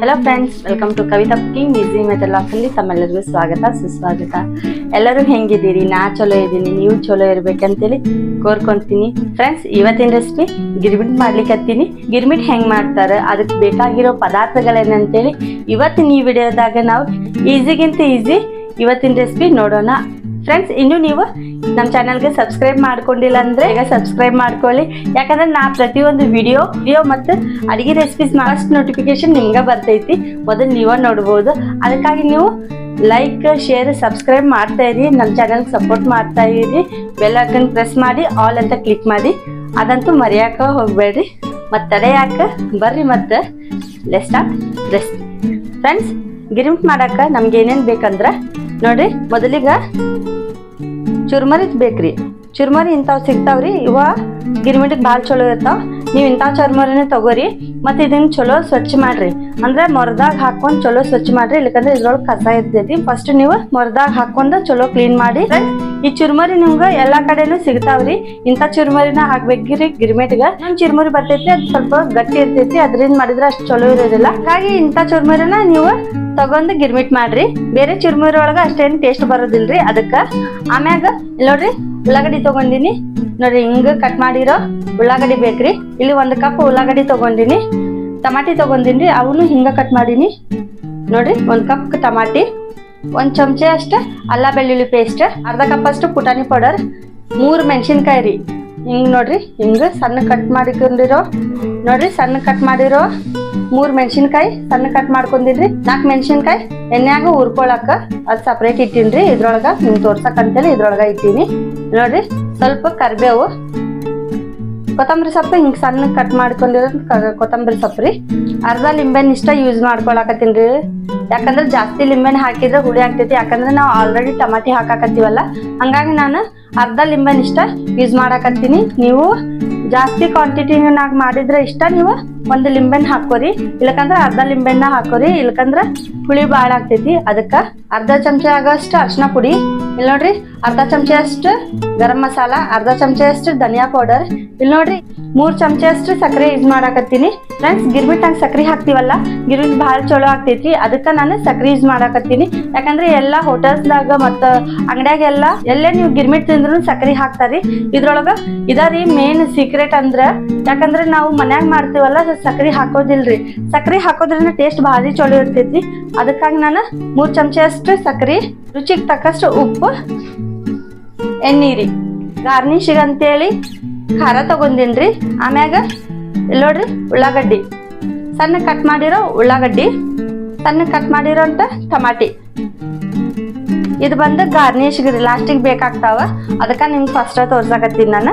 Hello friends welcome to Kavita cooking easy method ಅಲ್ಲಿ ತಮ್ಮೆಲ್ಲರಿಗೂ ಸ್ವಾಗತ, ಸುಸ್ವಾಗತ. ಎಲ್ಲರೂ ಹೆಂಗಿದ್ದೀರಿ? ನಾ ಚಲೋ ಇದ್ದೀನಿ, ನೀವು ಚಲೋ ಇರ್ಬೇಕಂತೇಳಿ ಕೋರ್ಕೊಂತೀನಿ. ಫ್ರೆಂಡ್ಸ್ ಇವತ್ತಿನ ರೆಸಿಪಿ ಗಿರ್ಮಿಟ್ ಮಾಡ್ಲಿಕ್ಕೆ ಹತ್ತೀನಿ. ಗಿರ್ಮಿಟ್ ಹೆಂಗ್ ಮಾಡ್ತಾರೆ ಅದಕ್ಕೆ ಬೇಕಾಗಿರೋ ಪದಾರ್ಥಗಳೇನಂತೇಳಿ ಇವತ್ತಿನ ಈ ವಿಡಿಯೋದಾಗ ನಾವು ಈಸಿಗಿಂತ ಈಸಿ ಇವತ್ತಿನ ರೆಸಿಪಿ ನೋಡೋಣ. ಫ್ರೆಂಡ್ಸ್ ಇನ್ನು ನೀವು ನಮ್ಮ ಚಾನಲ್ಗೆ ಸಬ್ಸ್ಕ್ರೈಬ್ ಮಾಡ್ಕೊಂಡಿಲ್ಲ ಅಂದರೆ ಈಗ ಸಬ್ಸ್ಕ್ರೈಬ್ ಮಾಡ್ಕೊಳ್ಳಿ. ಯಾಕಂದ್ರೆ ನಾ ಪ್ರತಿಯೊಂದು ವಿಡಿಯೋ ವಿಡಿಯೋ ಮತ್ತು ಅಡುಗೆ ರೆಸಿಪೀಸ್ ಫಸ್ಟ್ ನೋಟಿಫಿಕೇಶನ್ ನಿಮ್ಗೆ ಬರ್ತೈತಿ. ಮೊದಲು ನೀವೇ ನೋಡ್ಬೋದು. ಅದಕ್ಕಾಗಿ ನೀವು ಲೈಕ್ ಶೇರ್ ಸಬ್ಸ್ಕ್ರೈಬ್ ಮಾಡ್ತಾ ಇರಿ. ನಮ್ಮ ಚಾನಲ್ಗೆ ಸಪೋರ್ಟ್ ಮಾಡ್ತಾ ಇರಿ. ಬೆಲ್ ಐಕನ್ ಪ್ರೆಸ್ ಮಾಡಿ ಆಲ್ ಅಂತ ಕ್ಲಿಕ್ ಮಾಡಿ. ಅದಂತೂ ಮರೆಯಾಕ ಹೋಗಬೇಡ್ರಿ. ಮತ್ತು ತಡೆಯಾಕ ಬರ್ರಿ ಮತ್ತು. Less of recipe friends girmit ಮಾಡಕ್ಕೆ ನಮ್ಗೆ ಏನೇನು ಬೇಕಂದ್ರೆ ನೋಡಿರಿ, ಮೊದಲಿಗೆ ಚುರ್ಮರಿದ್ ಬೇಕ್ರಿ. ಚುರ್ಮರಿ ಇಂಥವು ಸಿಗ್ತಾವ್ರಿ ಇವ ಗಿರ್ಮಿಟಿಗೆ ಭಾಳ ಚಲೋ ಇರ್ತಾವ. ನೀವು ಇಂಥ ಚುರ್ಮರಿನೇ ತಗೋರಿ, ಮತ್ತು ಇದನ್ನು ಚಲೋ ಸ್ವಚ್ಛ ಮಾಡ್ರಿ. ಅಂದರೆ ಮೊರದಾಗ ಹಾಕೊಂಡು ಚಲೋ ಸ್ವಚ್ಛ ಮಾಡ್ರಿ ಇಲ್ಲಕಂದ್ರೆ ಇದ್ರೊಳಗೆ ಕಸ ಇರ್ತೈತಿ. ಫಸ್ಟ್ ನೀವು ಮೊರದಾಗ ಹಾಕೊಂಡು ಚಲೋ ಕ್ಲೀನ್ ಮಾಡಿ. ಈ ಚುರ್ಮರಿ ನಿಮ್ಗೆ ಎಲ್ಲಾ ಕಡೆನೂ ಸಿಗ್ತಾವ್ರಿ. ಇಂಥ ಚುರ್ಮರಿನ ಹಾಕ್ಬೇಕ್ರಿ ಗಿರ್ಮಿಟ್ಗೆ. ನಮ್ಮ ಚುರ್ಮರಿ ಬರ್ತೈತಿ, ಅದು ಸ್ವಲ್ಪ ಗಟ್ಟಿ ಇರ್ತೈತಿ, ಅದರಿಂದ ಮಾಡಿದ್ರೆ ಅಷ್ಟು ಚಲೋ ಇರೋದಿಲ್ಲ. ಹಾಗಾಗಿ ಇಂಥ ಚುರ್ಮರಿನ ನೀವು ತಗೊಂಡು ಗಿರ್ಮಿಟ್ ಮಾಡ್ರಿ. ಬೇರೆ ಚುರ್ಮುರಿ ಒಳಗೆ ಅಷ್ಟೇನು ಟೇಸ್ಟ್ ಬರೋದಿಲ್ರಿ ಅದಕ್ಕ. ಆಮ್ಯಾಗ ನೋಡ್ರಿ ಉಳ್ಳಾಗಡ್ಡಿ ತಗೊಂಡಿನಿ. ನೋಡ್ರಿ ಹಿಂಗ ಕಟ್ ಮಾಡಿರೋ ಉಳ್ಳಾಗಡ್ಡಿ ಬೇಕ್ರಿ. ಇಲ್ಲಿ ಒಂದು ಕಪ್ ಉಳ್ಳಾಗಡ್ಡಿ ತಗೊಂಡಿನಿ. ಟಮಾಟಿ ತಗೊಂಡಿನ್ರಿ, ಅವನು ಹಿಂಗ ಕಟ್ ಮಾಡೀನಿ. ನೋಡ್ರಿ ಒಂದ್ ಕಪ್ ಟಮಾಟಿ, ಒಂದ್ ಚಮಚ ಅಷ್ಟ ಅಲ್ಲ ಬೆಳ್ಳುಳ್ಳಿ ಪೇಸ್ಟ್ ಅರ್ಧ ಕಪ್ ಅಷ್ಟು ಪುಟಾಣಿ ಪೌಡರ್ ಮೂರ್ ಮೆಣಸಿನ್ಕಾಯಿ ರೀ. ಹಿಂಗ್ ನೋಡ್ರಿ ಹಿಂಗ ಸಣ್ಣ ಕಟ್ ಮಾಡಿಕೊಂಡಿರೋ, ನೋಡ್ರಿ ಸಣ್ಣ ಕಟ್ ಮಾಡಿರೋ ಮೂರ್ ಮೆಣಸಿನ್ಕಾಯಿ ಸಣ್ಣ ಕಟ್ ಮಾಡ್ಕೊಂಡಿನ್ರಿ ನಾಲ್ಕು ಮೆಣಸಿನ್ಕಾಯಿ ಎಣ್ಣೆಯಾಗ ಹುರ್ಕೊಳಕ ಅದ್ ಸಪ್ರೇಟ್ ಇಟ್ಟಿನ್ರಿ. ಇದ್ರೊಳಗ ನಿಮ್ಗೆ ತೋರ್ಸಕ್ ಅಂತೇಳಿ ಇದ್ರೊಳಗ ಇಟ್ಟೀನಿ. ನೋಡ್ರಿ, ಸ್ವಲ್ಪ ಕರಿಬೇವು. ಕೊತ್ತಂಬರಿ ಸೊಪ್ಪು ಹಿಂಗ್ ಸಣ್ಣ ಕಟ್ ಮಾಡ್ಕೊಂಡಿರೋದು ಕೊತ್ತಂಬರಿ ಸೊಪ್ಪು ರೀ. ಅರ್ಧ ಲಿಂಬೆನ್ ಇಷ್ಟ ಯೂಸ್ ಮಾಡ್ಕೊಳಕತ್ತೀನ್ರಿ. ಯಾಕಂದ್ರೆ ಜಾಸ್ತಿ ಲಿಂಬೆನ್ ಹಾಕಿದ್ರೆ ಹುಳಿ ಆಗ್ತೈತಿ. ಯಾಕಂದ್ರೆ ನಾವು ಆಲ್ರೆಡಿ ಟಮಾಟಿ ಹಾಕಾಕತ್ತೀವಲ್ಲ, ಹಂಗಾಗಿ ನಾನು ಅರ್ಧ ಲಿಂಬೆನ್ ಇಷ್ಟ ಯೂಸ್ ಮಾಡಾಕತ್ತೀನಿ. ನೀವು ಜಾಸ್ತಿ ಕ್ವಾಂಟಿಟಿನಾಗ ಮಾಡಿದ್ರೆ ಇಷ್ಟ, ನೀವು ಒಂದು ಲಿಂಬೆನ್ ಹಾಕೋರಿ ಇಲ್ಲಕಂದ್ರೆ ಅರ್ಧ ಲಿಂಬೆನ ಹಾಕೋರಿ ಇಲ್ಲಕಂದ್ರೆ ಹುಳಿ ಭಾಳ ಆಗ್ತೈತಿ. ಅದಕ್ಕ ಅರ್ಧ ಚಮಚ ಆಗೋಷ್ಟು ಅರ್ಶಿನ ಪುಡಿ. ಇಲ್ಲಿ ನೋಡ್ರಿ, ಅರ್ಧ ಚಮಚ ಅಷ್ಟು ಗರಂ ಮಸಾಲ, ಅರ್ಧ ಚಮಚ ಅಷ್ಟು ಧನಿಯಾ ಪೌಡರ್. ಇಲ್ಲಿ ನೋಡ್ರಿ, ಮೂರ್ ಚಮಚ ಅಷ್ಟು ಸಕ್ಕರೆ ಯೂಸ್ ಮಾಡಾಕತ್ತೀನಿ. ಫ್ರೆಂಡ್ಸ್ ಗಿರ್ಮಿಟ್ ನಂಗೆ ಸಕ್ಕರೆ ಹಾಕ್ತಿವಲ್ಲ, ಗಿರ್ಮಿಟ್ ಭಾಳ ಚಲೋ ಆಗ್ತೈತಿ. ಅದಕ್ಕ ನಾನು ಸಕ್ಕರೆ ಯೂಸ್ ಮಾಡಾಕತ್ತೀನಿ. ಯಾಕಂದ್ರೆ ಎಲ್ಲಾ ಹೋಟೆಲ್ಸ್ದಾಗ ಮತ್ತ ಅಂಗಡಿಯಾಗೆಲ್ಲ ಎಲ್ಲೇ ನೀವು ಗಿರ್ಮಿಟ್ ತಿಂದ್ರು ಸಕ್ಕರೆ ಹಾಕ್ತಾರಿ. ಇದ್ರೊಳಗ ಇದಾರಿ ಮೇನ್ ಸೀಕ್ರೆಟ್ ಅಂದ್ರ, ಯಾಕಂದ್ರೆ ನಾವು ಮನ್ಯಾಗ ಮಾಡ್ತೀವಲ್ಲ ಸಕ್ಕರೆ ಹಾಕೋದಿಲ್ರಿ. ಸಕ್ಕರೆ ಹಾಕೋದ್ರಿಂದ ಟೇಸ್ಟ್ ಭಾರಿ ಚಲೋ ಇರ್ತೈತಿ ಅದಕ್ಕಾಗಿ ನಾನು ಮೂರ್ ಚಮಚ ಅಷ್ಟು ಸಕ್ಕರೆ ರುಚಿಗೆ ತಕ್ಕಷ್ಟು ಉಪ್ಪು, ಎಣ್ಣೀರಿ ರೀ ಅಂತೇಳಿ ಖಾರ ತಗೊಂಡಿನ್ರಿ. ಆಮ್ಯಾಗ ಇಲ್ಲಿ ನೋಡ್ರಿ, ಉಳ್ಳಾಗಡ್ಡಿ. ಸಣ್ಣ ಕಟ್ ಮಾಡಿರೋ ಉಳ್ಳಾಗಡ್ಡಿ, ಸಣ್ಣ ಕಟ್ ಮಾಡಿರೋ ಅಂತ ಟಮಾಟಿ. ಇದು ಬಂದು ಗಾರ್ನಿಶ್ಗೆ ಲಾಸ್ಟಿಗೆ ಬೇಕಾಗ್ತಾವ. ಅದಕ್ಕೆ ನಿಮ್ಗೆ ಫಸ್ಟ್ ತೋರ್ಸಕತ್ತೀನಿ ನಾನು.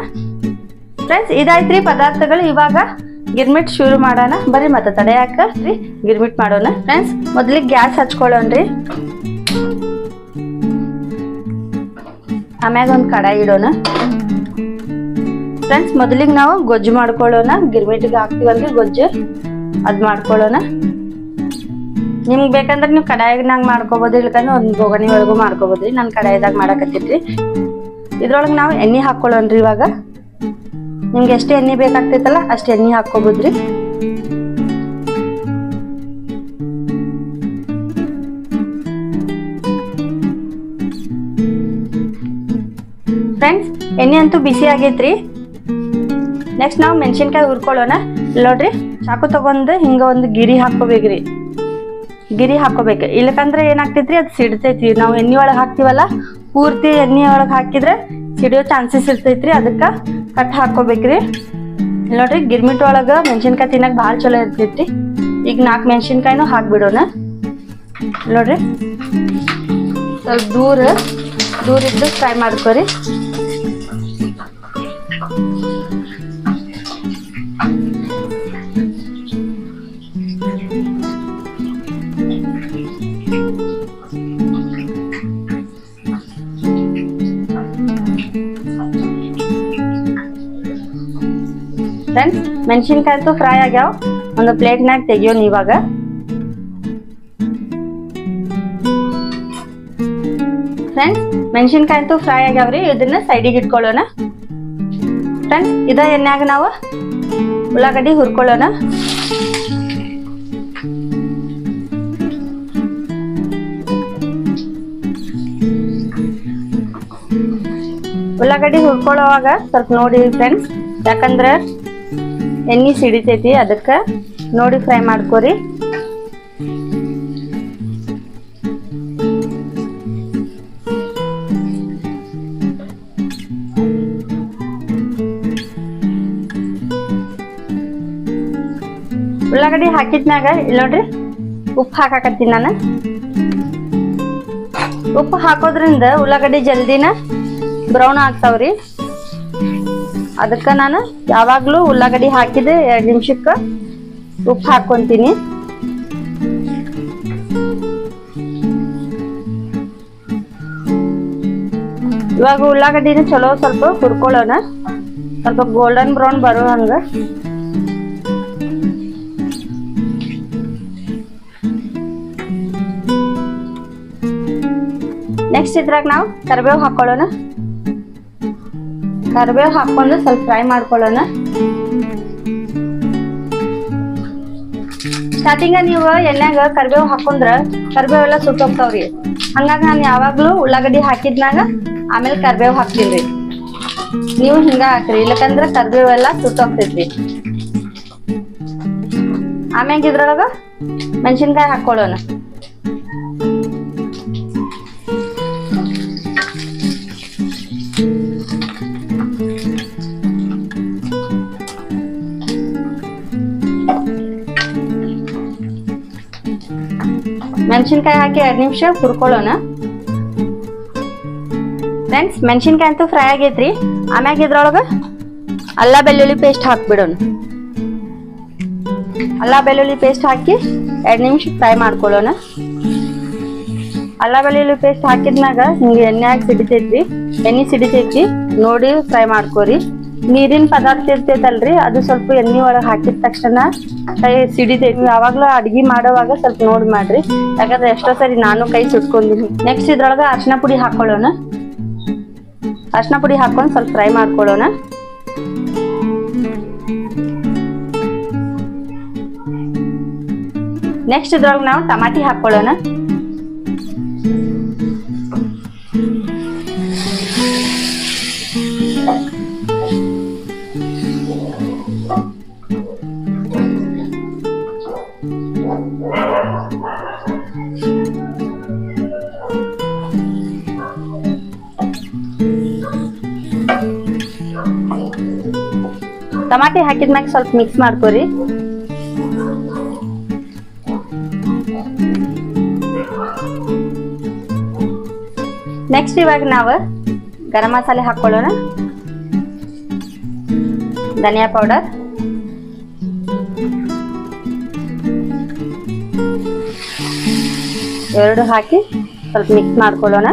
ಫ್ರೆಂಡ್ಸ್ ಇದಾಯ್ತ್ರಿ ಪದಾರ್ಥಗಳು. ಇವಾಗ ಗಿರ್ಮಿಟ್ ಶುರು ಮಾಡೋಣ. ಬರ್ರಿ ಮತ್ತೆ ತಡೆ ರೀ ಗಿರ್ಮಿಟ್ ಮಾಡೋಣ. ಫ್ರೆಂಡ್ಸ್ ಮೊದಲಿಗೆ ಗ್ಯಾಸ್ ಹಚ್ಕೊಳ್ಳೋಣ್ರಿ. ಆಮ್ಯಾಗ ಒಂದು ಕಡಾಯಿ ಇಡೋಣ. ಫ್ರೆಂಡ್ಸ್ ಮೊದಲಿಗೆ ನಾವು ಗೊಜ್ಜು ಮಾಡ್ಕೊಳ್ಳೋಣ. ಗಿರ್ಮಿಟ್ಗೆ ಹಾಕ್ತೀವಂದ್ರೆ ಗೊಜ್ಜು. ಅದು ಮಾಡ್ಕೊಳ್ಳೋಣ. ನಿಮ್ಗೆ ಬೇಕಂದ್ರೆ ನೀವು ಕಡಾಯಿನಾಗ ಮಾಡ್ಕೋಬೋದು, ಇಲ್ಕಂದ್ರೆ ಒಂದು ಬೋಗಣಿ ಒಳಗೂ ಮಾಡ್ಕೋಬೋದ್ರಿ. ನಾನು ಕಡಾಯಿದಾಗ ಮಾಡಕತ್ತಿದ್ರಿ. ಇದ್ರೊಳಗೆ ನಾವು ಎಣ್ಣೆ ಹಾಕ್ಕೊಳ್ಳೋಣ್ರಿ ಇವಾಗ. ನಿಮ್ಗೆ ಎಷ್ಟು ಎಣ್ಣೆ ಬೇಕಾಗ್ತೈತಲ್ಲ, ಅಷ್ಟು ಎಣ್ಣೆ ಹಾಕ್ಕೋಬೋದ್ರಿ. ಫ್ರೆಂಡ್ಸ್ ಎಣ್ಣೆ ಅಂತೂ ಬಿಸಿ ಆಗೈತ್ರಿ. ನೆಕ್ಸ್ಟ್ ನಾವು ಮೆಣಸಿನ್ಕಾಯಿ ಹುರ್ಕೊಳ್ಳೋಣ. ನೋಡ್ರಿ, ಚಾಕು ತಗೊಂಡು ಹಿಂಗ ಒಂದು ಗಿರಿ ಹಾಕೋಬೇಕ್ರಿ ಗಿರಿ ಹಾಕೋಬೇಕು ಇಲ್ಲಕಂದ್ರೆ ಏನಾಗ್ತೈತ್ರಿ, ಅದು ಸಿಡ್ತೈತಿ ನಾವು ಎಣ್ಣೆ ಒಳಗೆ ಹಾಕ್ತಿವಲ್ಲ, ಪೂರ್ತಿ ಎಣ್ಣೆ ಒಳಗೆ ಹಾಕಿದ್ರೆ ಸಿಡಿಯೋ ಚಾನ್ಸಸ್ ಇರ್ತೈತ್ರಿ ಅದಕ್ಕೆ ಕಟ್ ಹಾಕೋಬೇಕ್ರಿ ನೋಡ್ರಿ ಗಿರ್ಮಿಟ್ ಒಳಗೆ ಮೆಣಸಿನ್ಕಾಯಿ ತಿನ್ನಕ್ ಭಾಳ ಚಲೋ ಇರ್ತೈತಿ ಈಗ ನಾಲ್ಕು ಮೆಣಸಿನ್ಕಾಯಿನೂ ಹಾಕ್ಬಿಡೋಣ. ನೋಡ್ರಿ. ಸ್ವಲ್ಪ ದೂರ ದೂರ ಇದ್ದು ಫ್ರೈ ಮಾಡ್ಕೊರಿ. ಮೆಣಸಿನ್ಕಾಯ್ತು ಫ್ರೈ ಆಗ್ಯಾವ. ಒಂದು ಪ್ಲೇಟ್ನಾಗ ತೆಗಿಯೋಣ ಇವಾಗ. ಫ್ರೆಂಡ್ಸ್ ಮೆಣಸಿನ್ಕಾಯ್ತು ಫ್ರೈ ಆಗ್ಯಾವ್ರಿ ಇದನ್ನ ಸೈಡಿಗೆ ಇಟ್ಕೊಳ್ಳೋಣ. ಫ್ರೆಂಡ್ಸ್ ಇದ ಎಣ್ಣೆಯಾಗ ನಾವು ಉಳ್ಳಾಗಡ್ಡಿ ಹುರ್ಕೊಳ್ಳೋಣ. ಉಳ್ಳಾಗಡ್ಡಿ ಹುರ್ಕೊಳ್ಳೋವಾಗ ಸ್ವಲ್ಪ ನೋಡಿ ಫ್ರೆಂಡ್ಸ್ ಯಾಕಂದ್ರೆ ಎಣ್ಣೆ ಸಿಡಿತೈತಿ, ಅದಕ್ಕೆ ನೋಡಿ ಫ್ರೈ ಮಾಡ್ಕೊರಿ. ಉಳ್ಳಾಗಡ್ಡಿ ಹಾಕಿದ್ಮ್ಯಾಗ ಇಲ್ಲಿ ನೋಡ್ರಿ, ಉಪ್ಪು ಹಾಕಾಕತ್ತೀನಿ ನಾನು. ಉಪ್ಪು ಹಾಕೋದ್ರಿಂದ ಉಳ್ಳಾಗಡ್ಡಿ ಜಲ್ದಿನ ಬ್ರೌನ್ ಆಗ್ತಾವ್ರಿ. ಅದಕ್ಕೆ ನಾನು ಯಾವಾಗಲೂ ಉಳ್ಳಾಗಡ್ಡಿ ಹಾಕಿದ, ಎರಡು ನಿಮಿಷಕ್ಕೆ ಉಪ್ಪು ಹಾಕ್ಕೊತೀನಿ ಇವಾಗ ಉಳ್ಳಾಗಡ್ಡಿನ ಚಲೋ ಸ್ವಲ್ಪ ಹುರ್ಕೊಳ್ಳೋಣ. ಸ್ವಲ್ಪ ಗೋಲ್ಡನ್ ಬ್ರೌನ್ ಬರೋ ಹಂಗೆ. ನೆಕ್ಸ್ಟ್ ಇದ್ರಾಗ ನಾವು ಕರಿಬೇವು ಹಾಕೊಳ್ಳೋಣ. ಕರಿಬೇವು ಹಾಕೊಂಡು ಸ್ವಲ್ಪ ಫ್ರೈ ಮಾಡ್ಕೊಳ್ಳೋಣ. ಸ್ಟಾರ್ಟಿಂಗ ನೀವು ಎಣ್ಣೆಗ ಕರಿಬೇವು ಹಾಕೊಂಡ್ರ ಕರಿಬೇವು ಎಲ್ಲ ಸುಟ್ಟೋಗ್ತಾವ್ರಿ ಹಂಗಾಗಿ ನಾನು ಯಾವಾಗ್ಲೂ ಉಳ್ಳಾಗಡ್ಡಿ ಹಾಕಿದ್ನಾಗ ಆಮೇಲೆ ಕರಿಬೇವು ಹಾಕ್ತೀನಿ ನೀವು ಹಿಂಗ ಹಾಕ್ರಿ, ಇಲ್ಲಕಂದ್ರ ಕರಿಬೇವು ಎಲ್ಲ ಸುಟ್ಟೋಗ್ತೈತ್ರಿ ಆಮ್ಯಾಗ ಇದ್ರೊಳಗ ಮೆಣಸಿನ್ಕಾಯಿ ಹಾಕೊಳ್ಳೋಣ ಮೆಣಸಿನ್ಕಾಯಿ ಹಾಕಿ ಎರಡು ನಿಮಿಷ ಹುರ್ಕೊಳ್ಳೋಣ. ಫ್ರೆಂಡ್ಸ್ ಮೆಣಸಿನ್ಕಾಯಿ ಅಂತೂ ಫ್ರೈ ಆಗೈತ್ರಿ. ಆಮ್ಯಾಗ ಇದ್ರೊಳಗೆ ಅಲ್ಲ ಬೆಳ್ಳುಳ್ಳಿ ಪೇಸ್ಟ್ ಹಾಕ್ಬಿಡೋಣ. ಅಲ್ಲ ಬೆಳ್ಳುಳ್ಳಿ ಪೇಸ್ಟ್ ಹಾಕಿ ಎರಡು ನಿಮಿಷ ಫ್ರೈ ಮಾಡ್ಕೊಳ್ಳೋಣ. ಅಲ್ಲ ಬೆಳ್ಳುಳ್ಳಿ ಪೇಸ್ಟ್ ಹಾಕಿದ್ಮ್ಯಾಗ ಹಿಂಗೆ ಹಾಕಿ ಸಿಡಿತೈತ್ರಿ. ಎಣ್ಣೆ ಸಿಡಿತೈತಿ ನೋಡಿ ಫ್ರೈ ಮಾಡ್ಕೋರಿ. ನೀರಿನ ಪದಾರ್ಥ ಇರ್ತೈತಲ್ರಿ, ಅದು ಸ್ವಲ್ಪ ಎಣ್ಣೆ ಒಳಗೆ ಹಾಕಿದ ತಕ್ಷಣ ಕೈ ಸಿಡಿತೈತಿ ಯಾವಾಗ್ಲೂ ಅಡ್ಗಿ ಮಾಡೋವಾಗ ಸ್ವಲ್ಪ ನೋಡಿ ಮಾಡ್ರಿ. ಯಾಕಂದ್ರೆ ಎಷ್ಟೋ ಸರಿ ನಾನು ಕೈ ಸುಟ್ಕೊಂಡಿನಿ. ನೆಕ್ಸ್ಟ್ ಇದ್ರೊಳಗ ಅರ್ಶಿನ ಪುಡಿ ಹಾಕೊಳ್ಳೋಣ. ಅರ್ಶಿನ ಪುಡಿ ಹಾಕೊಂಡು ಸ್ವಲ್ಪ ಫ್ರೈ ಮಾಡ್ಕೊಳ್ಳೋಣ. ನೆಕ್ಸ್ಟ್ ಇದ್ರೊಳಗೆ ನಾವು ಟಮಾಟಿ ಹಾಕೊಳ್ಳೋಣ. ಟಮಾಟಿ ಹಾಕಿದ್ಮ್ಯಾಗ ಸ್ವಲ್ಪ ಮಿಕ್ಸ್ ಮಾಡ್ಕೊರಿ. ನೆಕ್ಸ್ಟ್ ಇವಾಗ ನಾವು ಗರಂ ಮಸಾಲೆ ಹಾಕೊಳ್ಳೋಣ. ಧನಿಯಾ ಪೌಡರ್ ಎರಡು ಹಾಕಿ ಸ್ವಲ್ಪ ಮಿಕ್ಸ್ ಮಾಡ್ಕೊಳ್ಳೋಣ.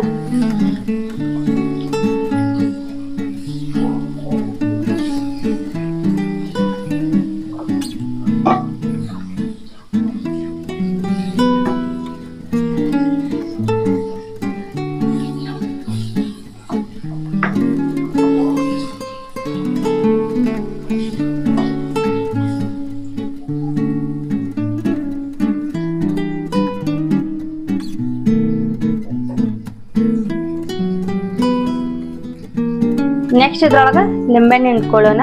ನೆಕ್ಸ್ಟ್ ಇದ್ರೊಳಗ ನಿಂಬೆಹಣ್ಣು ಹಿಂಡ್ಕೊಳ್ಳೋಣ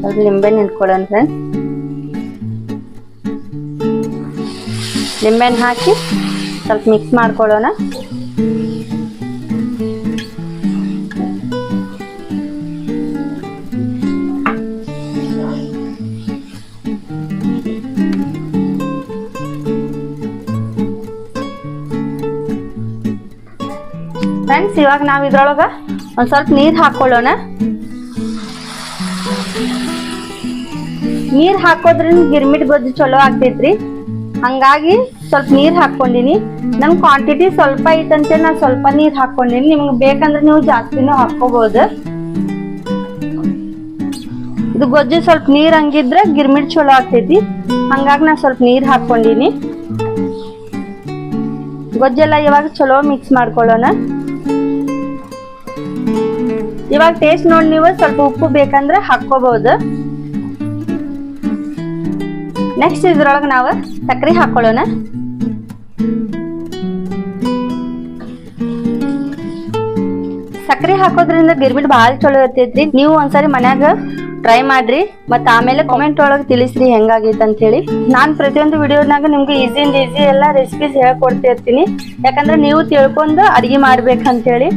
ಸ್ವಲ್ಪ ನಿಂಬೆಹಣ್ಣು ಹಿಂಡ್ಕೊಳ್ಳೋಣ ಫ್ರೆಂಡ್ಸ್ ನಿಂಬೆಹಣ್ಣು ಹಾಕಿ ಸ್ವಲ್ಪ ಮಿಕ್ಸ್ ಮಾಡ್ಕೊಳ್ಳೋಣ. ಫ್ರೆಂಡ್ಸ್, ಇವಾಗ ನಾವು ಇದ್ರೊಳಗೆ ಒಂದು ಸ್ವಲ್ಪ ನೀರು ಹಾಕೊಳ್ಳೋಣ. ನೀರು ಹಾಕೋದ್ರಿಂದ ಗಿರ್ಮಿಟ್ ಗೊಜ್ಜು ಚಲೋ ಆಗ್ತೈತ್ರಿ. ಹಂಗಾಗಿ ಸ್ವಲ್ಪ ನೀರು ಹಾಕ್ಕೊಂಡಿನಿ. ನಮ್ ಕ್ವಾಂಟಿಟಿ ಸ್ವಲ್ಪ ಐತಂತೆ, ನಾನು ಸ್ವಲ್ಪ ನೀರು ಹಾಕ್ಕೊಂಡಿನಿ. ನಿಮ್ಗೆ ಬೇಕಂದ್ರೆ ನೀವು ಜಾಸ್ತಿನೂ ಹಾಕ್ಕೋಬಹುದು ಇದು ಗೊಜ್ಜು ಸ್ವಲ್ಪ ನೀರು ಹಂಗಿದ್ರೆ ಗಿರ್ಮಿಟ್ ಚಲೋ ಆಗ್ತೈತಿ. ಹಂಗಾಗಿ ನಾ ಸ್ವಲ್ಪ ನೀರು ಹಾಕ್ಕೊಂಡಿನಿ. ಗೊಜ್ಜೆಲ್ಲ ಇವಾಗ ಚಲೋ ಮಿಕ್ಸ್ ಮಾಡ್ಕೊಳ್ಳೋಣ. ಇವಾಗ ಟೇಸ್ಟ್ ನೋಡಿ ನೀವು, ಸ್ವಲ್ಪ ಉಪ್ಪು ಬೇಕಂದ್ರೆ ಹಾಕೋಬಹುದು ನೆಕ್ಸ್ಟ್ ಇದ್ರೊಳಗೆ ನಾವು ಸಕ್ಕರೆ ಹಾಕೊಳ್ಳೋಣ. ಸಕ್ಕರೆ ಹಾಕೋದ್ರಿಂದ ಗಿರ್ಮಿಟ್ ಭಾಳ ಚಲೋ ಇರ್ತೈತ್ರಿ. ನೀವು ಒಂದ್ಸರಿ ಮನ್ಯಾಗ ಟ್ರೈ ಮಾಡ್ರಿ, ಮತ್ತೆ ಆಮೇಲೆ ಕಾಮೆಂಟ್ ಒಳಗೆ ತಿಳಿಸ್ರಿ ಹೆಂಗಾಗೈತೆ ಅಂತ ಹೇಳಿ ನಾನು ಪ್ರತಿಯೊಂದು ವಿಡಿಯೋನಾಗ ನಿಮ್ಗೆ ಈಸಿಯಿಂದ ಈಸಿ ಎಲ್ಲ ರೆಸಿಪೀಸ್ ಹೇಳ್ಕೊಡ್ತಾ ಇರ್ತೀನಿ. ಯಾಕಂದ್ರೆ ನೀವು ತಿಳ್ಕೊಂಡು ಅಡಿಗೆ ಮಾಡ್ಬೇಕಂತ ಹೇಳಿ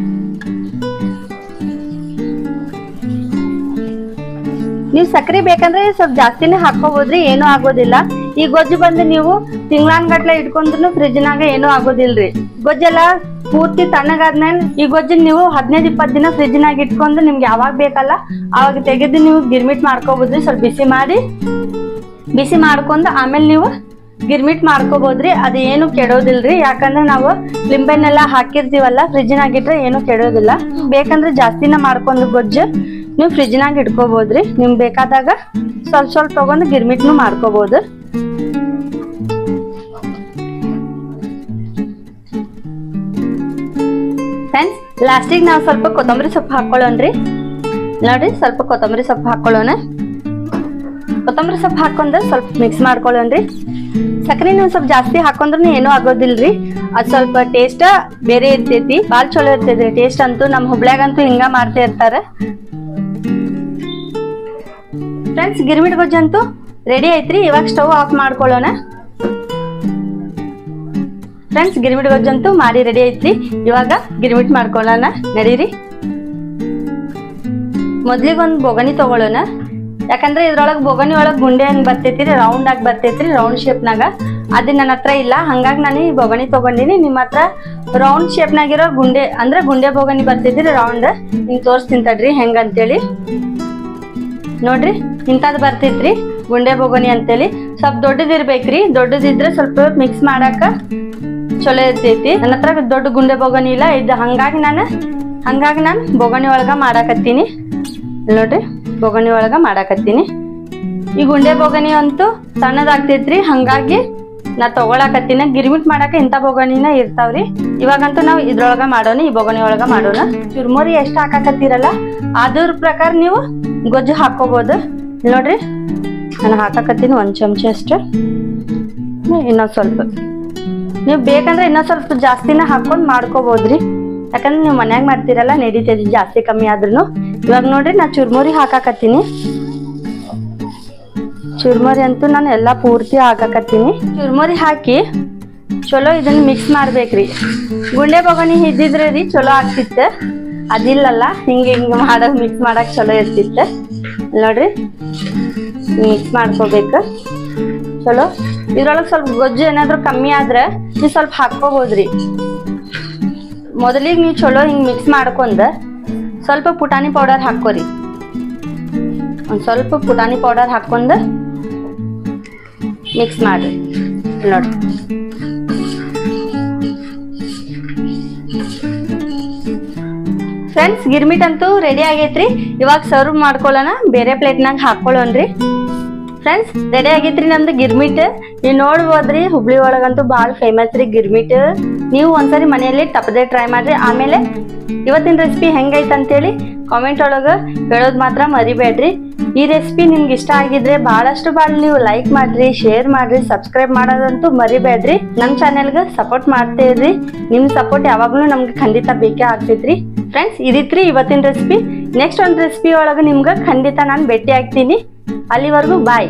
ನೀವು ಸಕ್ರಿ ಬೇಕಂದ್ರೆ ಸ್ವಲ್ಪ ಜಾಸ್ತಿನೇ ಹಾಕೋಬೋದ್ರಿ ಏನು ಆಗೋದಿಲ್ಲ. ಈ ಗೊಜ್ಜು ಬಂದು ನೀವು ತಿಂಗ್ಳಾನ್ಗಟ್ಲೆ ಇಟ್ಕೊಂಡ್ರು ಫ್ರಿಜ್ನಾಗ ಏನೂ ಆಗೋದಿಲ್ರಿ. ಗೊಜ್ಜೆಲ್ಲ ಪೂರ್ತಿ ತಣ್ಣಗಾದ್ಮೇಲೆ ಈ ಗೊಜ್ಜನ್ ನೀವು ಹದಿನೈದು, ಇಪ್ಪತ್ತು ದಿನ ಫ್ರಿಜ್ನಾಗ ಇಟ್ಕೊಂಡು ನಿಮ್ಗೆ ಯಾವಾಗ ಬೇಕಲ್ಲ, ಅವಾಗ ತೆಗೆದು ನೀವು ಗಿರ್ಮಿಟ್ ಮಾಡ್ಕೋಬೋದ್ರಿ. ಸ್ವಲ್ಪ ಬಿಸಿ ಮಾಡಿ, ಬಿಸಿ ಮಾಡ್ಕೊಂಡು ಆಮೇಲೆ ನೀವು ಗಿರ್ಮಿಟ್ ಮಾಡ್ಕೋಬೋದ್ರಿ. ಅದು ಏನು ಕೆಡೋದಿಲ್ರಿ. ಯಾಕಂದ್ರೆ ನಾವು ಲಿಂಬೆನೆಲ್ಲ ಹಾಕಿರ್ತೀವಲ್ಲ ಫ್ರಿಜ್ನಾಗಿಟ್ರೆ ಏನು ಕೆಡೋದಿಲ್ಲ. ಬೇಕಂದ್ರೆ ಜಾಸ್ತಿನ ಮಾಡ್ಕೊಂಡು ಗೊಜ್ಜು ನೀವು ಫ್ರಿಜ್ನಾಗ ಇಟ್ಕೋಬೋದ್ರಿ. ನಿಮ್ಗೆ ಬೇಕಾದಾಗ ಸ್ವಲ್ಪ ಸ್ವಲ್ಪ ತಗೊಂಡು ಗಿರ್ಮಿಟ್ನು ಮಾಡ್ಕೋಬೋದು. ಫ್ರೆಂಡ್ಸ್ ಲಾಸ್ಟಿಗೆ ನಾವು ಸ್ವಲ್ಪ ಕೊತ್ತಂಬರಿ ಸೊಪ್ಪು ಹಾಕೊಳ್ಳೋಣ್ರಿ. ನೋಡ್ರಿ, ಸ್ವಲ್ಪ ಕೊತ್ತಂಬರಿ ಸೊಪ್ಪು ಹಾಕೊಳ್ಳೋಣ. ಕೊತ್ತಂಬರಿ ಸೊಪ್ಪು ಹಾಕೊಂಡು ಸ್ವಲ್ಪ ಮಿಕ್ಸ್ ಮಾಡ್ಕೊಳ್ಳೋಣ್ರಿ. ಸಕ್ಕರೆ ನೀವು ಸ್ವಲ್ಪ ಜಾಸ್ತಿ ಹಾಕೊಂಡ್ರೂ ಏನೂ ಆಗೋದಿಲ್ರಿ. ಅದು ಸ್ವಲ್ಪ ಟೇಸ್ಟ್ ಬೇರೆ ಇರ್ತೈತಿ ಭಾಳ ಚಲೋ ಇರ್ತೈತ್ರಿ. ಟೇಸ್ಟ್ ಅಂತೂ ನಮ್ಮ ಹುಬ್ಳ್ಯಾಗಂತೂ ಹಿಂಗೆ ಮಾಡ್ತಾ ಇರ್ತಾರೆ. ಫ್ರೆಂಡ್ಸ್ ಗಿರ್ಮಿಟ್ ಗೊಜ್ಜಂತೂ ರೆಡಿ ಐತ್ರಿ? ಇವಾಗ ಸ್ಟವ್ ಆಫ್ ಮಾಡ್ಕೊಳ್ಳೋಣ. ಫ್ರೆಂಡ್ಸ್ ಗಿರ್ಮಿಟ್ ಗೊಜ್ಜಂತೂ ಮಾಡಿ ರೆಡಿ ಐತ್ರಿ? ಇವಾಗ ಗಿರ್ಮಿಟ್ ಮಾಡ್ಕೊಳ್ಳೋಣ. ನಡೀರಿ. ಮೊದ್ಲಿಗೆ ಒಂದು ಬೊಗಣಿ ತಗೊಳ್ಳೋಣ. ಯಾಕಂದ್ರೆ ಇದ್ರೊಳಗೆ ಬೊಗಣಿ ಒಳಗೆ ಗುಂಡೆ ಹಂಗೆ ಬರ್ತೈತಿ ರೌಂಡ್ ಆಗಿ ಬರ್ತೈತ್ರಿ ರೌಂಡ್ ಶೇಪ್ನಾಗ ಅದು ನನ್ನ ಹತ್ರ ಇಲ್ಲ. ಹಂಗಾಗಿ ನಾನು ಈ ಬೊಗಣಿ ತೊಗೊಂಡಿನಿ. ನಿಮ್ಮ ಹತ್ರ ರೌಂಡ್ ಶೇಪ್ನಾಗಿರೋ ಗುಂಡೆ, ಅಂದ್ರೆ ಗುಂಡೆ ಬೊಗಣಿ ಬರ್ತೈತಿ ರೌಂಡ್ ಹಿಂಗೆ ತೋರಿಸ್ತೀನಿ ತಡ್ರಿ. ಹೆಂಗಂತೇಳಿ. ನೋಡ್ರಿ ಇಂಥದ್ದು ಬರ್ತೈತ್ರಿ. ಗುಂಡೆ ಬೊಗಣಿ ಅಂತೇಳಿ. ಸ್ವಲ್ಪ ದೊಡ್ಡದಿರ್ಬೇಕ್ರಿ. ದೊಡ್ಡದಿದ್ರೆ ಸ್ವಲ್ಪ ಮಿಕ್ಸ್ ಮಾಡಾಕ ಚಲೋ ಇರ್ತೈತಿ. ನನ್ನ ಹತ್ರ ದೊಡ್ಡ ಗುಂಡೆ ಬೊಗಣಿ ಇಲ್ಲ. ಇದು ಹಂಗಾಗಿ ನಾನು ಹಂಗಾಗಿ ನಾನು ಬೊಗಣಿ ಒಳಗೆ ಮಾಡಾಕತ್ತೀನಿ. ನೋಡ್ರಿ, ಬೊಗಣಿ ಒಳಗೆ ಮಾಡಾಕತ್ತೀನಿ. ಈ ಗುಂಡೆ ಬೊಗಣಿ ಅಂತೂ ಸಣ್ಣದಾಗ್ತೈತ್ರಿ. ಹಂಗಾಗಿ ನಾ ತಗೊಳಕತ್ತಿನ, ಗಿರ್ಮಿಟ್ ಮಾಡಾಕ ಇಂಥ ಬೊಗಣಿನ ಇರ್ತಾವ್ರಿ. ಇವಾಗಂತೂ ನಾವು ಇದ್ರೊಳಗ ಮಾಡೋಣ ಈ ಬೊಗಣಿ ಒಳಗ ಮಾಡೋಣ ಚುರ್ಮುರಿ ಎಷ್ಟು ಹಾಕಾಕತ್ತೀರಲ್ಲ, ಅದ್ರ ಪ್ರಕಾರ ನೀವು ಗೊಜ್ಜು ಹಾಕೋಬಹುದು ನೋಡ್ರಿ, ನಾನು ಹಾಕಾಕತ್ತೀನಿ ಒಂದ್ ಚಮಚ ಅಷ್ಟು. ಇನ್ನೊಂದ್ ಸ್ವಲ್ಪ. ನೀವು ಬೇಕಂದ್ರೆ ಇನ್ನೊಂದ್ ಸ್ವಲ್ಪ ಜಾಸ್ತಿನ ಹಾಕೊಂಡ್ ಮಾಡ್ಕೋಬಹುದ್ರಿ ಯಾಕಂದ್ರೆ ನೀವು ಮನ್ಯಾಗ ಮಾಡ್ತೀರಲ್ಲ, ನಡೀತೈತಿ ಜಾಸ್ತಿ ಕಮ್ಮಿ ಆದ್ರೂ ಇವಾಗ ನೋಡ್ರಿ, ನಾ ಚುರ್ಮುರಿ ಹಾಕಾಕತ್ತೀನಿ. ಚುರ್ಮುರಿ ಅಂತೂ ನಾನು ಎಲ್ಲ ಪೂರ್ತಿ ಹಾಕಕತ್ತೀನಿ. ಚುರ್ಮುರಿ ಹಾಕಿ ಚಲೋ ಇದನ್ನ ಮಿಕ್ಸ್ ಮಾಡ್ಬೇಕ್ರಿ. ಗುಂಡೆ ಬೊಗಣಿ ಇದ್ದಿದ್ರೆ ರೀ ಚಲೋ ಆಗ್ತಿತ್ತು. ಅದಿಲ್ಲಲ್ಲ, ಹಿಂಗೆ ಹಿಂಗೆ ಮಾಡಕ್ ಮಿಕ್ಸ್ ಮಾಡಕ್ ಚಲೋ ಇರ್ತಿತ್ತು. ನೋಡ್ರಿ ಮಿಕ್ಸ್ ಮಾಡ್ಕೋಬೇಕು. ಚಲೋ. ಇದ್ರೊಳಗೆ ಸ್ವಲ್ಪ ಗೊಜ್ಜು ಏನಾದರೂ ಕಮ್ಮಿ ಆದ್ರೆ ನೀವು ಸ್ವಲ್ಪ ಹಾಕ್ಕೋಬೋದ್ರಿ. ಮೊದಲಿಗೆ ನೀವು ಚಲೋ ಹಿಂಗೆ ಮಿಕ್ಸ್ ಮಾಡ್ಕೊಂಡು ಸ್ವಲ್ಪ ಪುಟಾಣಿ ಪೌಡರ್ ಹಾಕೋರಿ ಒಂದು ಸ್ವಲ್ಪ ಪುಟಾಣಿ ಪೌಡರ್ ಹಾಕ್ಕೊಂಡು ಮಿಕ್ಸ್ ಮಾಡಿ ನೋಡಿ ಫ್ರೆಂಡ್ಸ್ ಗಿರ್ಮಿಟ್ ಅಂತೂ ರೆಡಿ ಆಗೈತ್ರಿ. ಇವಾಗ ಸರ್ವ್ ಮಾಡ್ಕೊಳ್ಳೋಣ ಬೇರೆ ಪ್ಲೇಟ್ನಾಗ ಹಾಕೊಳ್ಳೋಣ್ರಿ ಫ್ರೆಂಡ್ಸ್ ರೆಡಿ ಆಗೈತ್ರಿ ನಮ್ದು ಗಿರ್ಮಿಟ್. ನೀವು ನೋಡ್ಬೋದ್ರಿ, ಹುಬ್ಳಿ ಒಳಗಂತೂ ಭಾಳ ಫೇಮಸ್ ರೀ ಗಿರ್ಮಿಟ್. ನೀವು ಒಂದ್ಸರಿ ಮನೆಯಲ್ಲಿ ತಪ್ಪದೆ ಟ್ರೈ ಮಾಡ್ರಿ. ಆಮೇಲೆ ಇವತ್ತಿನ ರೆಸಿಪಿ ಹೆಂಗೈತೆ ಅಂತೇಳಿ ಕಾಮೆಂಟ್ ಒಳಗೆ ಹೇಳೋದು ಮಾತ್ರ ಮರಿಬೇಡ್ರಿ. ಈ ರೆಸಿಪಿ ನಿಮ್ಗೆ ಇಷ್ಟ ಆಗಿದ್ರೆ ಭಾಳಷ್ಟು ಭಾಳ ನೀವು ಲೈಕ್ ಮಾಡ್ರಿ ಶೇರ್ ಮಾಡ್ರಿ ಸಬ್ಸ್ಕ್ರೈಬ್ ಮಾಡೋದಂತೂ ಮರಿಬೇಡ್ರಿ. ನಮ್ಮ ಚಾನೆಲ್ಗೆ ಸಪೋರ್ಟ್ ಮಾಡ್ತಾ ನಿಮ್ಮ ಸಪೋರ್ಟ್ ಯಾವಾಗಲೂ ನಮ್ಗೆ ಖಂಡಿತ ಬೇಕೇ ಆಗ್ತೈತ್ರಿ. ಫ್ರೆಂಡ್ಸ್ ಇದಿತ್ರಿ ಇವತ್ತಿನ ರೆಸಿಪಿ ನೆಕ್ಸ್ಟ್ ಒಂದು ರೆಸಿಪಿ ಒಳಗೆ ನಿಮ್ಗೆ ಖಂಡಿತ ನಾನು ಭೇಟಿ ಆಗ್ತೀನಿ. ಅಲ್ಲಿವರೆಗೂ ಬಾಯ್